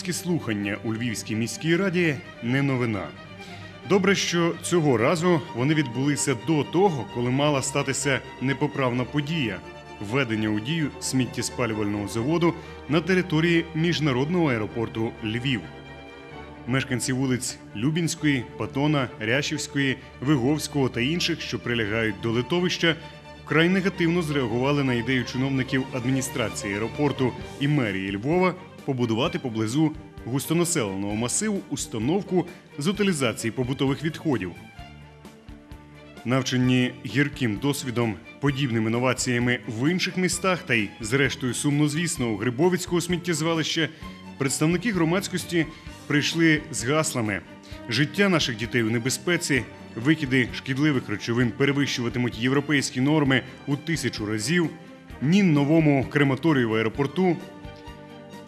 Громадські слухання у Львівській міській раді не новина. Добре, що цього разу вони відбулися до того, коли мала статися непоправна подія введення у дію сміттєспалювального заводу на території міжнародного аеропорту Львів. Мешканці вулиць Любінської, Патона, Ряшівської, Виговського та інших, що прилягають до литовища, вкрай негативно зреагували на ідею чиновників адміністрації аеропорту і мерії Львова побудувати поблизу густонаселеного масиву установку з утилізації побутових відходів. Навчені гірким досвідом, подібними новаціями в інших містах та й, зрештою, сумнозвісного Грибовицького сміттєзвалища, представники громадськості прийшли з гаслами: життя наших дітей у небезпеці, викиди шкідливих речовин перевищуватимуть європейські норми у тисячу разів, ні новому крематорію в аеропорту.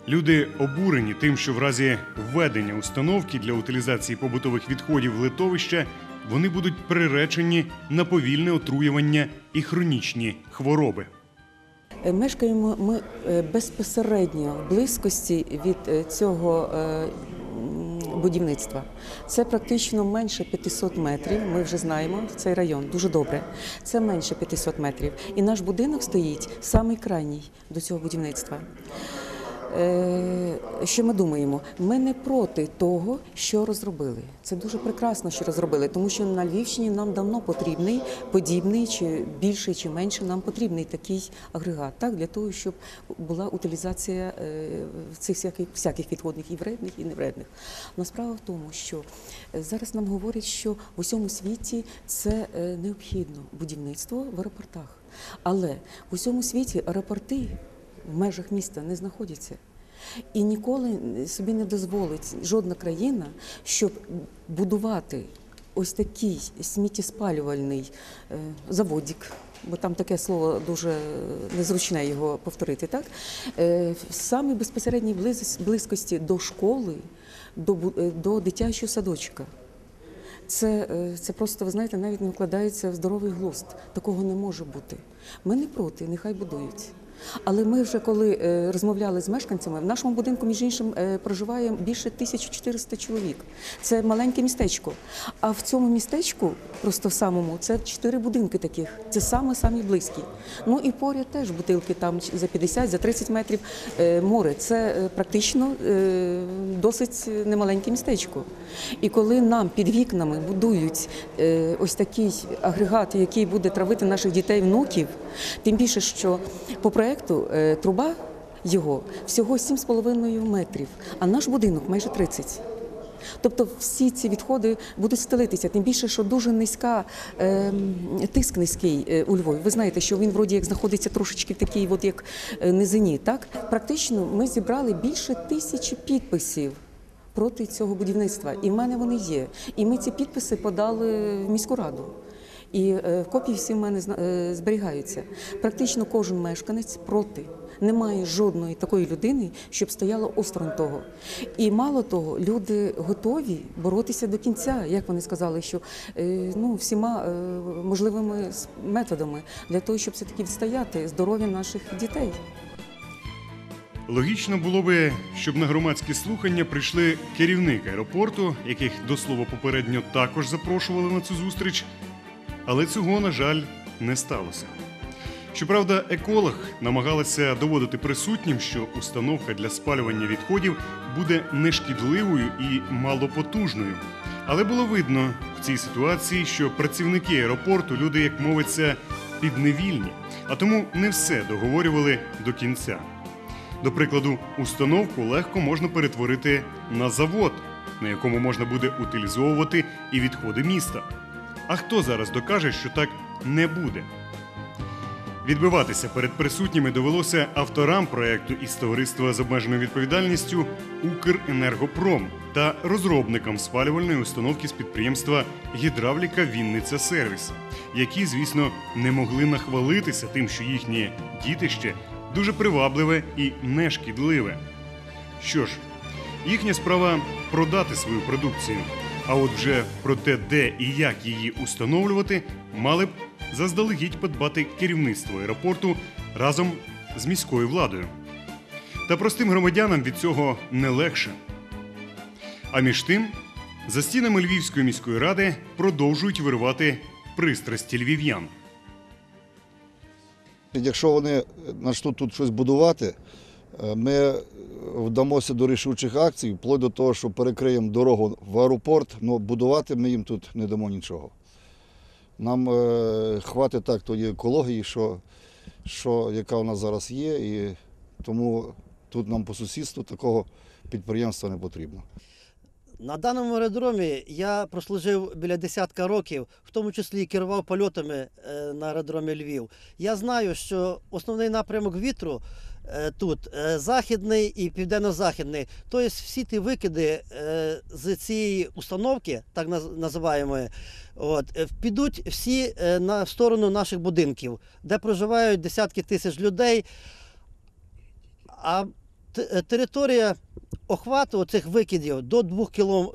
Люди обурені тим, що в разі введення установки для утилізації побутових відходів литовища вони будуть приречені на повільне отруювання і хронічні хвороби. Е, Мешкаємо ми е, безпосередньо в близькості від е, цього будівництва. Це практично менше 500 метрів. Ми вже знаємо цей район дуже добре. Це менше 500 метрів. І наш будинок стоїть самий крайній до цього будівництва. Е, Що ми думаємо? Ми не проти того, що розробили. Це дуже прекрасно, що розробили, тому що на Львівщині нам давно потрібний подібний, чи більший, чи менше нам потрібний такий агрегат, так для того, щоб була утилізація е, цих всяких, всяких відходних і вредних, і невредних. Но справа в тому, що е, зараз нам говорять, що в усьому світі це необхідно будівництво в аеропортах. Але в усьому світі аеропорти в межах міста не знаходяться. І ніколи собі не дозволить жодна країна, щоб будувати ось такий сміттєспалювальний е, заводик, бо там таке слово дуже незручне його повторити, так? Е, в самій безпосередній близькості до школи, до, е, до дитячого садочка. Це, е, це просто, ви знаєте, навіть не вкладається в здоровий глузд. Такого не може бути. Ми не проти, нехай будують. Але ми вже коли е, розмовляли з мешканцями, в нашому будинку, між іншим, е, проживає більше 1400 чоловік. Це маленьке містечко. А в цьому містечку, просто в самому, це чотири будинки таких. Це саме самі близькі. Ну і поряд теж бутилки там за 50, за 30 метрів е, море. Це практично досить немаленьке містечко. І коли нам під вікнами будують ось такий агрегат, який буде травити наших дітей, внуків, тим більше, що по проекту е, труба його всього 7,5 метрів, а наш будинок майже 30. Тобто всі ці відходи будуть стелитися, тим більше, що дуже низька е, тиск низький е, у Львові. Ви знаєте, що він вроді як знаходиться трошечки в такій, от як е, низині. Так практично ми зібрали більше тисячі підписів. Проти цього будівництва, і в мене вони є. І ми ці підписи подали в міську раду. І е, копії всі в мене е, зберігаються. Практично кожен мешканець проти. Немає жодної такої людини, щоб стояла осторонь того. І мало того, люди готові боротися до кінця, як вони сказали, що е, ну, всіма можливими методами для того, щоб все таки відстояти здоров'я наших дітей. Логічно було би, щоб на громадські слухання прийшли керівник аеропорту, яких до слова попередньо також запрошували на цю зустріч, але цього, на жаль, не сталося. Щоправда, еколог намагалася доводити присутнім, що установка для спалювання відходів буде нешкідливою і малопотужною. Але було видно в цій ситуації, що працівники аеропорту люди, як мовиться, підневільні, а тому не все договорювали до кінця. До прикладу, установку легко можна перетворити на завод, на якому можна буде утилізовувати і відходи міста. А хто зараз докаже, що так не буде? Відбиватися перед присутніми довелося авторам проекту із товариства з обмеженою відповідальністю Укренергопром та розробникам спалювальної установки з підприємства Гідравліка Вінниця Сервіс, які, звісно, не могли нахвалитися тим, що їхнє дітище дуже привабливе і нешкідливе. Що ж, їхня справа продати свою продукцію. А от вже про те, де і як її установлювати, мали б заздалегідь подбати керівництво аеропорту разом з міською владою. Та простим громадянам від цього не легше. А між тим, за стінами Львівської міської ради продовжують виривати пристрасті львів'ян. Якщо вони почнуть тут щось будувати, ми вдамося до рішучих акцій, вплоть до того, що перекриємо дорогу в аеропорт, але будувати ми їм тут не дамо нічого. Нам е, хватить так тої екології, що, що, яка у нас зараз є, і тому тут нам по сусідству такого підприємства не потрібно. На даному аеродромі я прослужив біля десятка років, в тому числі керував польотами е, на аеродромі Львів. Я знаю, що основний напрямок вітру е, тут е, західний і південно-західний. Тобто всі ті викиди е, з цієї установки, так наз- називаємо, от, е, підуть всі е, на сторону наших будинків, де проживають десятки тисяч людей. А е, територія охвату цих викидів до 2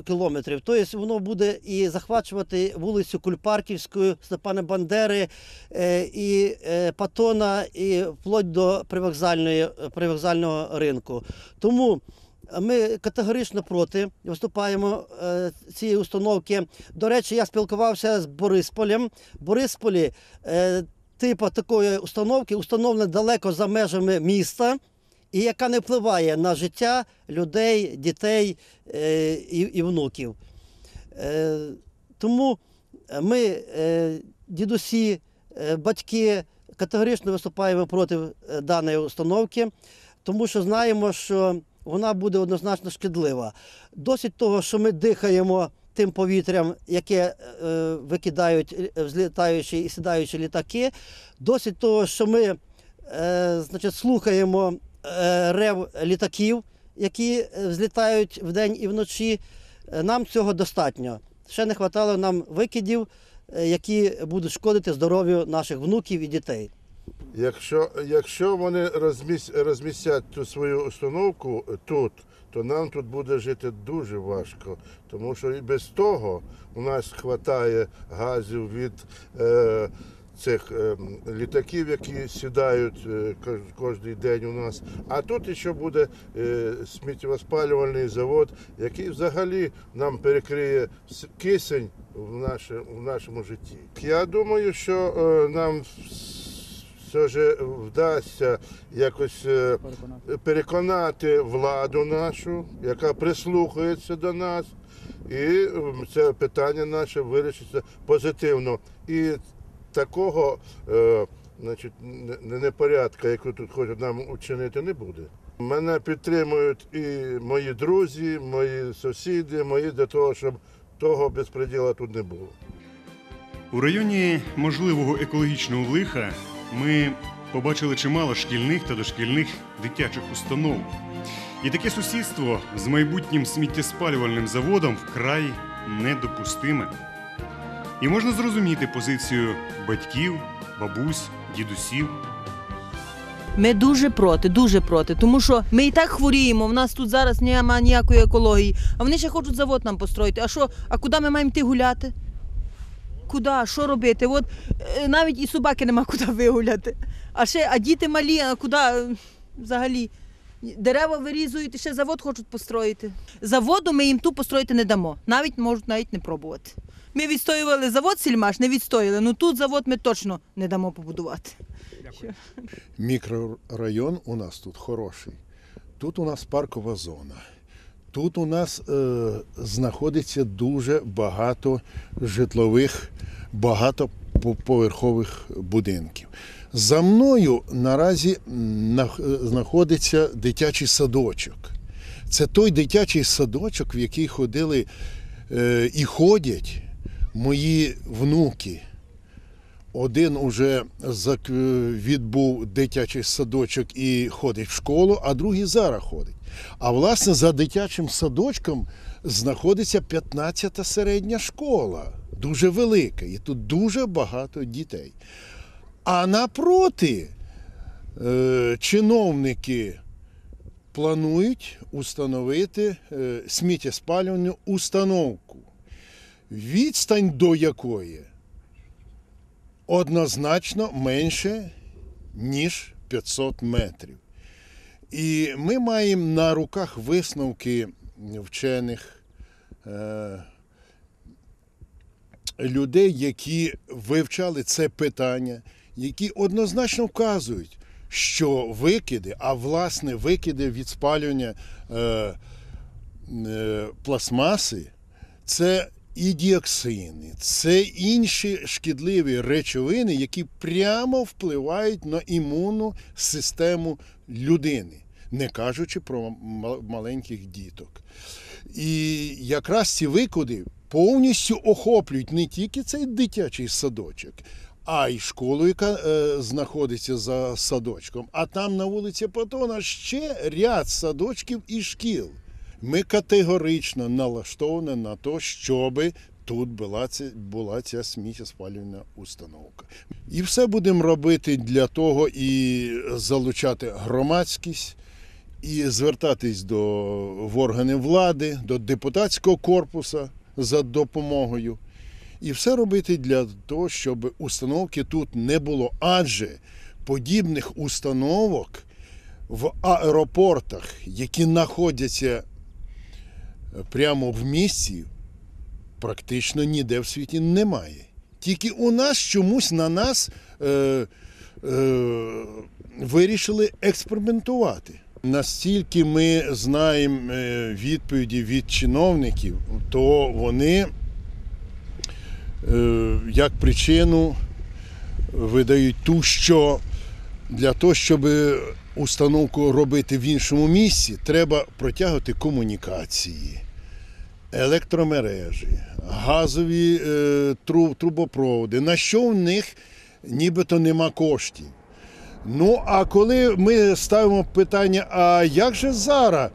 кілометрів. Тобто воно буде і захвачувати вулицю Кульпарківську, Степана Бандери, е, і е, Патона, і вплоть до привокзальної, привокзального ринку. Тому ми категорично проти виступаємо е, цієї установки. До речі, я спілкувався з Борисполем. Борисполі е, типу такої установки установлена далеко за межами міста і яка не впливає на життя людей, дітей е, і, і внуків. Е, тому ми, е, дідусі, батьки, категорично виступаємо проти даної установки, тому що знаємо, що вона буде однозначно шкідлива. Досить того, що ми дихаємо тим повітрям, яке е, викидають взлітаючі і сідаючі літаки, досить того, що ми е, значить, слухаємо рев літаків, які е, взлітають вдень і вночі. Е, Нам цього достатньо. Ще не вистачало нам викидів, е, які будуть шкодити здоров'ю наших внуків і дітей. Якщо, якщо вони розміс, розмістять ту свою установку тут, то нам тут буде жити дуже важко, тому що і без того у нас вистачає газів від е, цих е, літаків, які сідають е, кожен день у нас. А тут ще буде е, сміттєвоспалювальний завод, який взагалі нам перекриє кисень в, наше, в нашому житті. Я думаю, що нам все ж вдасться якось переконати владу нашу, яка прислухається до нас, і це питання наше вирішиться позитивно. І такого е, значить, непорядка, яку тут хочуть нам учинити, не буде. Мене підтримують і мої друзі, мої сусіди, мої для того, щоб того безпреділа тут не було. У районі можливого екологічного лиха ми побачили чимало шкільних та дошкільних дитячих установ. І таке сусідство з майбутнім сміттєспалювальним заводом вкрай недопустиме. І можна зрозуміти позицію батьків, бабусь, дідусів. Ми дуже проти, дуже проти. Тому що ми і так хворіємо. В нас тут зараз немає ніякої екології. А вони ще хочуть завод нам построїти. А що? А куди ми маємо йти гуляти? Куди? Що робити? От е, навіть і собаки нема куди вигуляти. А ще, а діти малі, а куди е, взагалі? Дерева вирізують і ще завод хочуть построїти. Заводу ми їм ту построїти не дамо. Навіть можуть навіть не пробувати. Ми відстоювали завод сільмаш, не відстояли. Ну тут завод ми точно не дамо побудувати. Мікрорайон у нас тут хороший. Тут у нас паркова зона. Тут у нас е, знаходиться дуже багато житлових, багатоповерхових будинків. За мною наразі знаходиться дитячий садочок. Це той дитячий садочок, в який ходили е, і ходять мої внуки. Один уже відбув дитячий садочок і ходить в школу, а другий зараз ходить. А власне за дитячим садочком знаходиться 15-та середня школа, дуже велика, і тут дуже багато дітей. А напроти е, чиновники планують установити е, сміттєспалювальну установку, відстань до якої однозначно менше, ніж 500 метрів. І ми маємо на руках висновки вчених. Е- людей, які вивчали це питання, які однозначно вказують, що викиди, а власне викиди від спалювання е, е, пластмаси, це і діоксини, це інші шкідливі речовини, які прямо впливають на імунну систему людини, не кажучи про маленьких діток. І якраз ці викиди повністю охоплюють не тільки цей дитячий садочок, а й школу, яка е, знаходиться за садочком. А там на вулиці Патона ще ряд садочків і шкіл. Ми категорично налаштовані на те, щоб тут була ця, була ця сміттєспалювальна установка. І все будемо робити для того і залучати громадськість, і звертатись до в органи влади, до депутатського корпусу за допомогою. І все робити для того, щоб установки тут не було. Адже подібних установок в аеропортах, які знаходяться прямо в місті, практично ніде в світі немає. Тільки у нас чомусь на нас е, е, вирішили експериментувати. Настільки ми знаємо е, відповіді від чиновників, то вони як причину видають ту, що для того, щоб установку робити в іншому місці, треба протягувати комунікації, електромережі, газові е, трубопроводи, на що в них нібито нема коштів. Ну, а коли ми ставимо питання, а як же зараз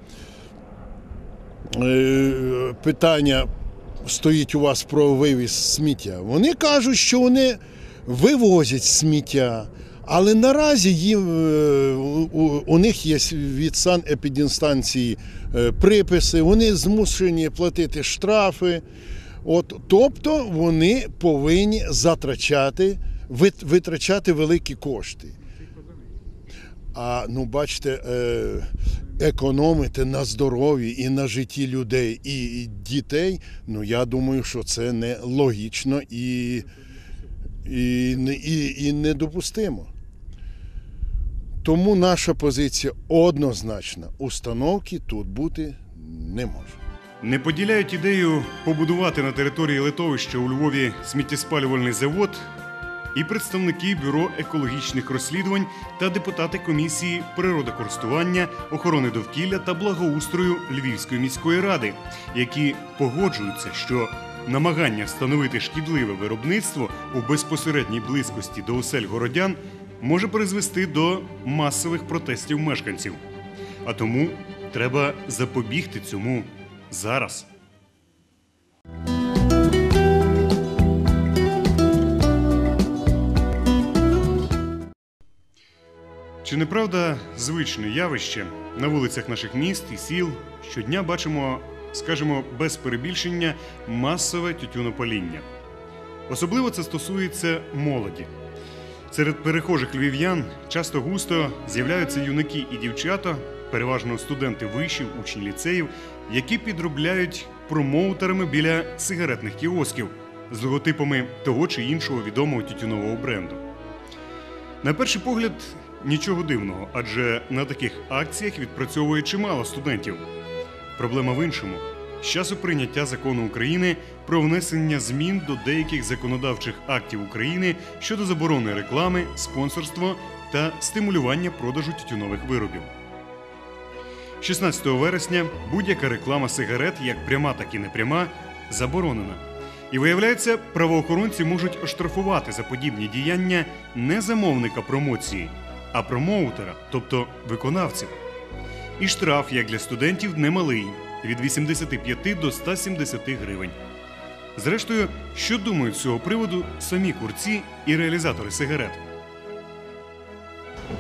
е, питання стоїть у вас про вивіз сміття? Вони кажуть, що вони вивозять сміття, але наразі їм, е, у, них є від санепідінстанції е, приписи, вони змушені платити штрафи. От, тобто вони повинні затрачати, вит- витрачати великі кошти. А ну, бачите, е, економити на здоров'ї і на житті людей і, дітей, ну я думаю, що це не логічно і, і, і, і недопустимо. Тому наша позиція однозначна: установки тут бути не може. Не поділяють ідею побудувати на території литовища у Львові сміттєспалювальний завод і представники бюро екологічних розслідувань та депутати комісії природокористування, охорони довкілля та благоустрою Львівської міської ради, які погоджуються, що намагання встановити шкідливе виробництво у безпосередній близькості до осель городян може призвести до масових протестів мешканців. А тому треба запобігти цьому зараз. Чи не правда звичне явище на вулицях наших міст і сіл щодня бачимо, скажімо, без перебільшення масове тютюнопаління. Особливо це стосується молоді. Серед перехожих львів'ян часто густо з'являються юнаки і дівчата, переважно студенти вишів, учні ліцеїв, які підробляють промоутерами біля сигаретних кіосків з логотипами того чи іншого відомого тютюнового бренду. На перший погляд, нічого дивного, адже на таких акціях відпрацьовує чимало студентів. Проблема в іншому. З часу прийняття закону України про внесення змін до деяких законодавчих актів України щодо заборони реклами, спонсорства та стимулювання продажу тютюнових виробів. 16 вересня будь-яка реклама сигарет, як пряма, так і непряма, заборонена. І виявляється, правоохоронці можуть оштрафувати за подібні діяння не замовника промоції, а промоутера, тобто виконавців. І штраф, як для студентів, немалий від 85 до 170 гривень. Зрештою, що думають з цього приводу самі курці і реалізатори сигарет?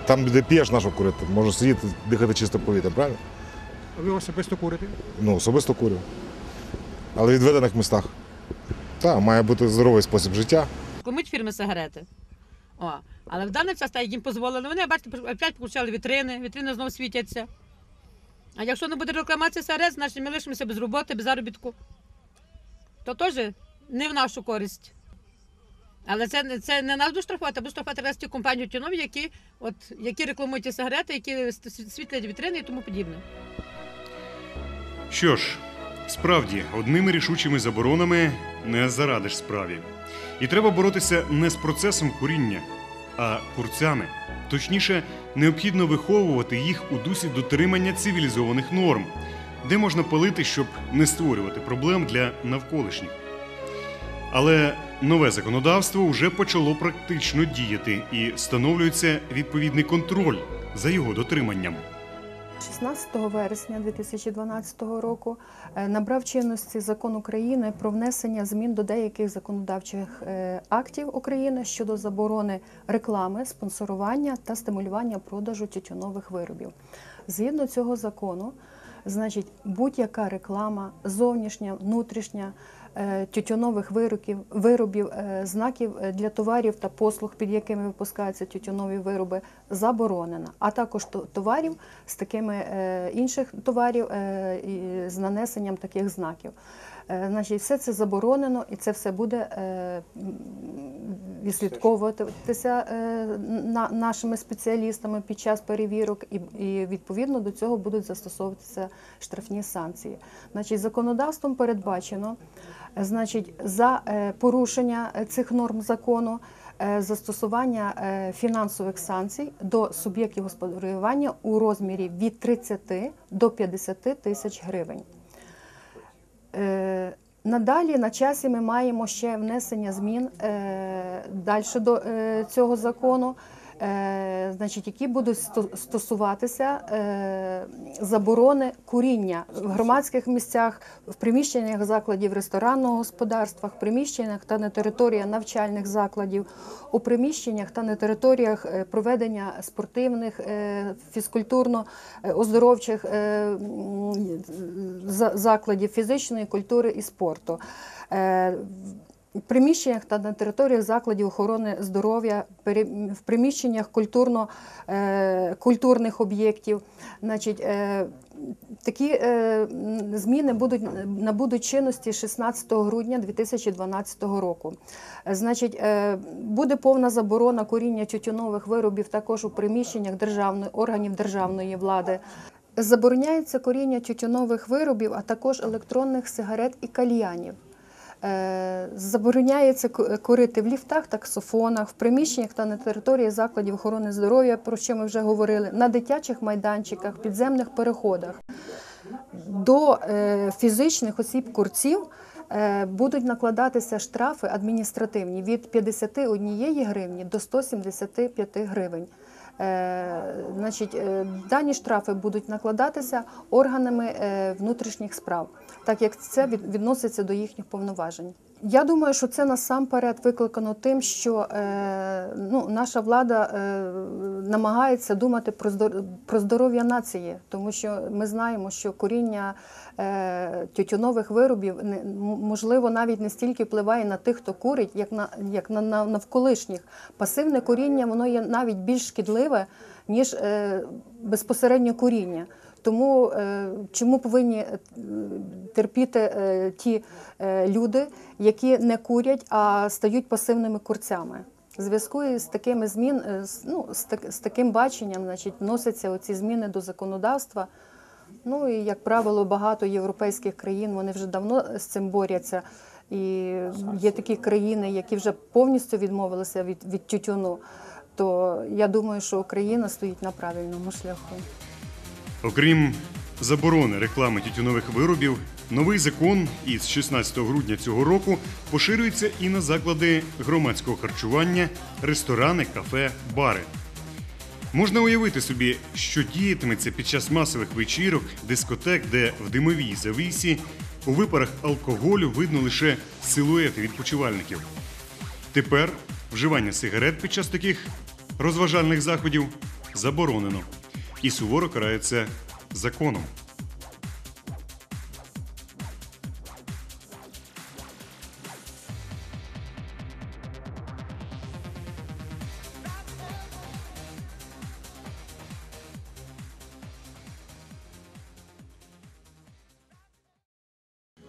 Там, де п'єш нашу курити, можеш сидіти, дихати чисте повітря, правильно? А Ви особисто курите? Ну, особисто курю. Але в відведених містах. Так, має бути здоровий спосіб життя. Кормить фірми сигарети. О, але в даний час, їм дозволили, вони, бачите, опять включали вітрини, вітрини знову світяться. А якщо не буде рекламації сигарет, значить ми лишимося без роботи, без заробітку. То теж не в нашу користь. Але це, це не нас будуть штрафувати, а будуть штрафувати раз ті компанії тюнові, які, от, які рекламують сигарети, які світлять вітрини і тому подібне. Що ж, справді, одними рішучими заборонами не зарадиш справі. І треба боротися не з процесом куріння, а курцями. Точніше, необхідно виховувати їх у дусі дотримання цивілізованих норм, де можна палити, щоб не створювати проблем для навколишніх. Але нове законодавство вже почало практично діяти і встановлюється відповідний контроль за його дотриманням. 16 вересня 2012 року е, набрав чинності закон України про внесення змін до деяких законодавчих е, актів України щодо заборони реклами, спонсорування та стимулювання продажу тютюнових виробів. Згідно цього закону, значить, будь-яка реклама, зовнішня, внутрішня тютюнових виробів, виробів, е, знаків е, для товарів та послуг, під якими випускаються тютюнові вироби, заборонена, а також товарів з такими е, інших товарів е, з нанесенням таких знаків. Е, Значить, все це заборонено, і це все буде е, відслідковуватися е, нашими спеціалістами під час перевірок, і, відповідно до цього будуть застосовуватися штрафні санкції. Значить, законодавством передбачено, е, значить, за е, порушення е, цих норм закону. е, Застосування фінансових санкцій до суб'єктів господарювання у розмірі від 30 до 50 тисяч гривень. Надалі на часі ми маємо ще внесення змін далі до цього закону, е, значить, які будуть сто- стосуватися е, заборони куріння в громадських місцях, в приміщеннях закладів ресторанного господарства, в приміщеннях та на територіях навчальних закладів, у приміщеннях та на територіях е, проведення спортивних, фізкультурно-оздоровчих закладів фізичної культури і спорту. Е, в приміщеннях та на територіях закладів охорони здоров'я, в приміщеннях культурно, е, культурних об'єктів. Значить, е, такі е, зміни будуть набудуть чинності 16 грудня 2012 року. Значить, буде повна заборона куріння тютюнових виробів також у приміщеннях державної органів державної влади. Забороняється коріння тютюнових виробів, а також електронних сигарет і кальянів. Е, Забороняється ку- курити в ліфтах, таксофонах, в приміщеннях та на території закладів охорони здоров'я, про що ми вже говорили, на дитячих майданчиках, підземних переходах. До е, фізичних осіб курців е, будуть накладатися штрафи адміністративні від 51 гривні до 175 гривень. Е, значить, е, дані штрафи будуть накладатися органами е, внутрішніх справ, так як це відноситься до їхніх повноважень. Я думаю, що це насамперед викликано тим, що е, ну, наша влада е, намагається думати про здор- про здоров'я нації, тому що ми знаємо, що коріння е, тютюнових виробів можливо навіть не стільки впливає на тих, хто курить, як на як на, на навколишніх. Пасивне коріння воно є навіть більш шкідливе ніж безпосередньо куріння. Тому е, чому повинні е, терпіти е, ті люди, які не курять, а стають пасивними курцями? Зв'язку із такими змін, ну, з, з таким баченням, значить, вносяться оці зміни до законодавства. Ну і як правило, багато європейських країн вони вже давно з цим борються. І є такі країни, які вже повністю відмовилися від, від тютюну. То я думаю, що Україна стоїть на правильному шляху. Окрім заборони реклами тютюнових виробів, новий закон із 16 грудня цього року поширюється і на заклади громадського харчування, ресторани, кафе, бари. Можна уявити собі, що діятиметься під час масових вечірок, дискотек, де в димовій завісі у випарах алкоголю видно лише силуети відпочивальників. Тепер вживання сигарет під час таких розважальних заходів заборонено і суворо карається законом.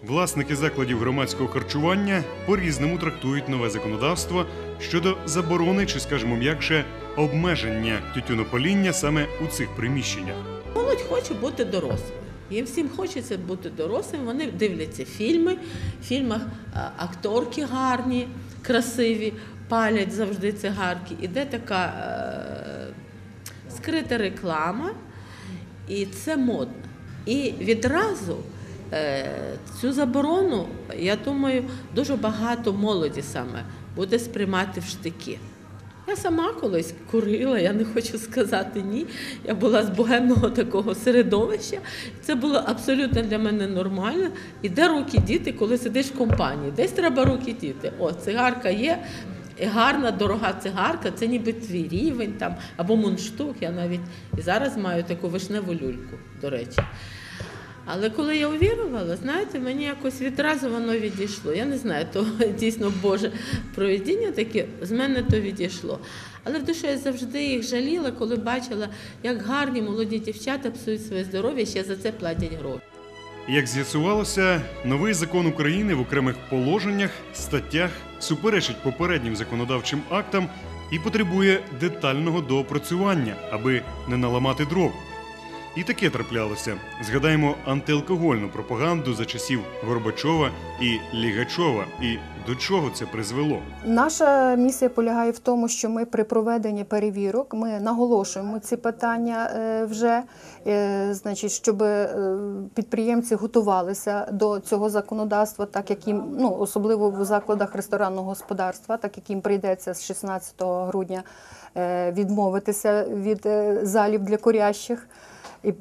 Власники закладів громадського харчування по різному трактують нове законодавство щодо заборони, чи, скажімо, м'якше обмеження тютюнопаління саме у цих приміщеннях. Молодь хоче бути дорослим. Їм всім хочеться бути дорослим. Вони дивляться фільми. В фільмах акторки гарні, красиві, палять завжди цигарки. Іде така е, скрита реклама, і це модно. І відразу е, цю заборону, я думаю, дуже багато молоді саме буде сприймати в штики. Я сама колись курила, я не хочу сказати ні. Я була з богемного такого середовища. Це було абсолютно для мене нормально. І де руки діти, коли сидиш в компанії? Десь треба руки діти. О, цигарка є. Гарна, дорога цигарка, це ніби твій рівень там або мундштук. Я навіть і зараз маю таку вишневу люльку, до речі. Але коли я увірувала, знаєте, мені якось відразу воно відійшло. Я не знаю, то дійсно Боже провідіння таке, з мене то відійшло. Але в душі я завжди їх жаліла, коли бачила, як гарні молоді дівчата псують своє здоров'я, ще за це платять гроші. Як з'ясувалося, новий закон України в окремих положеннях, статтях суперечить попереднім законодавчим актам і потребує детального доопрацювання, аби не наламати дров. І таке траплялося. Згадаємо антиалкогольну пропаганду за часів Горбачова і Лігачова. І до чого це призвело? Наша місія полягає в тому, що ми при проведенні перевірок ми наголошуємо ці питання е, вже, е, значить, щоб е, підприємці готувалися до цього законодавства, так як їм, ну особливо в закладах ресторанного господарства, так як їм прийдеться з 16 грудня відмовитися від залів для курящих. І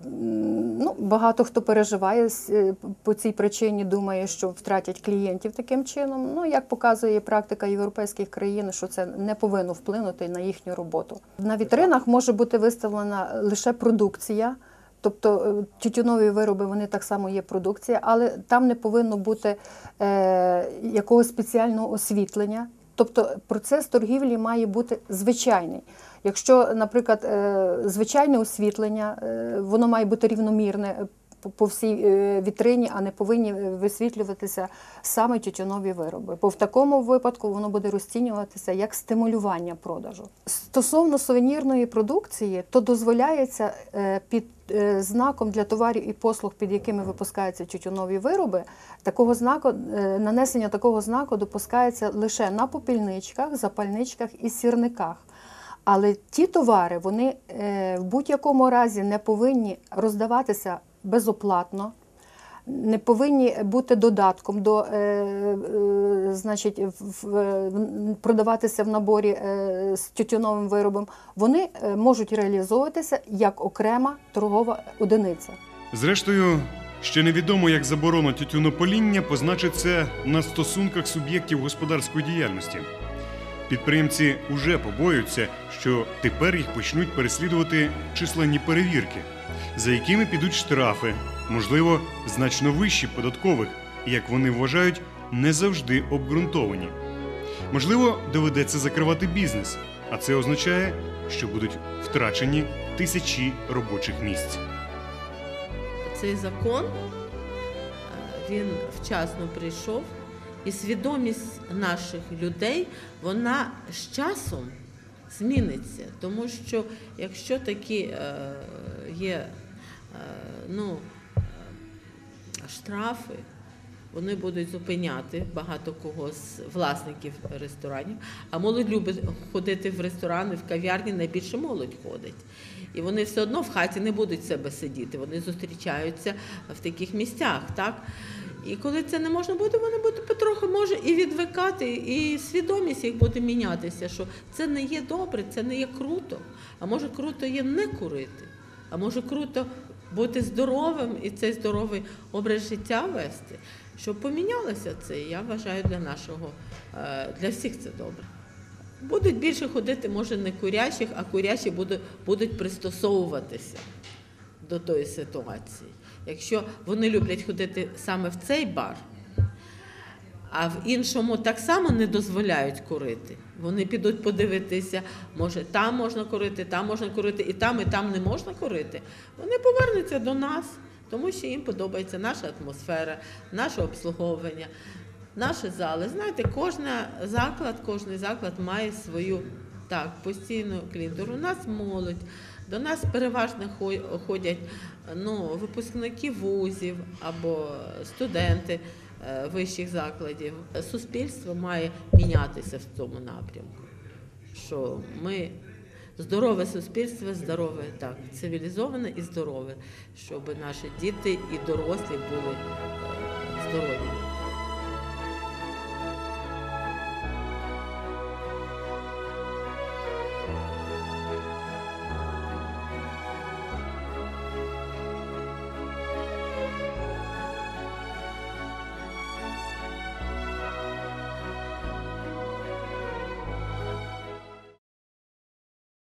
ну, багато хто переживає е, по цій причині, думає, що втратять клієнтів таким чином. Ну, як показує практика європейських країн, що це не повинно вплинути на їхню роботу. На вітринах може бути виставлена лише продукція. Тобто е, тютюнові вироби вони так само є продукція, але там не повинно бути е, якогось спеціального освітлення. Тобто процес торгівлі має бути звичайний. Якщо, наприклад, е, звичайне освітлення, е, воно має бути рівномірне е, по- всій вітрині, а не повинні висвітлюватися саме тютюнові вироби. Бо в такому випадку воно буде розцінюватися як стимулювання продажу. Стосовно сувенірної продукції, то дозволяється під знаком для товарів і послуг, під якими випускаються тютюнові вироби, такого знаку нанесення такого знаку допускається лише на попільничках, запальничках і сірниках. Але ті товари вони е, в будь-якому разі не повинні роздаватися безоплатно, не повинні бути додатком до, е, е, значить, продаватися в наборі з тютюновим виробом. Вони можуть реалізовуватися як окрема торгова одиниця. Зрештою, ще невідомо, як заборона тютюнопаління позначиться на стосунках суб'єктів господарської діяльності. Підприємці уже побоюються, що тепер їх почнуть переслідувати численні перевірки, за якими підуть штрафи, можливо, значно вищі податкових, як вони вважають, не завжди обґрунтовані. Можливо, доведеться закривати бізнес, а це означає, що будуть втрачені тисячі робочих місць. Цей закон е, він вчасно прийшов, і свідомість наших людей вона з часом зміниться. Тому що якщо такі е, є е, ну, е, штрафи, вони будуть зупиняти багато кого з власників ресторанів. А молодь любить ходити в ресторани, в кав'ярні, найбільше молодь ходить. І вони все одно в хаті не будуть себе сидіти, вони зустрічаються в таких місцях. так? І коли це не можна буде, вони будуть потроху може і відвикати, і свідомість їх буде мінятися, що це не є добре, це не є круто. А може круто є не курити, а може круто бути здоровим і цей здоровий образ життя вести. Щоб помінялося це, я вважаю для нашого, е, для всіх це добре. Будуть більше ходити, може, не курящих, а курящі будуть, будуть пристосовуватися до тої ситуації. Якщо вони люблять ходити саме в цей бар, а в іншому так само не дозволяють курити. Вони підуть подивитися, може, там можна курити, там можна курити, і там, і там не можна курити. Вони повернуться до нас, тому що їм подобається наша атмосфера, наше обслуговування, наші зали. Знаєте, кожен заклад, кожен заклад має свою так, постійну клієнтуру. У нас молодь, до нас переважно ходять ну, випускники вузів або студенти е, вищих закладів. Суспільство має мінятися в цьому напрямку. Що ми здорове суспільство, здорове так, цивілізоване і здорове, щоб наші діти і дорослі були е, здорові.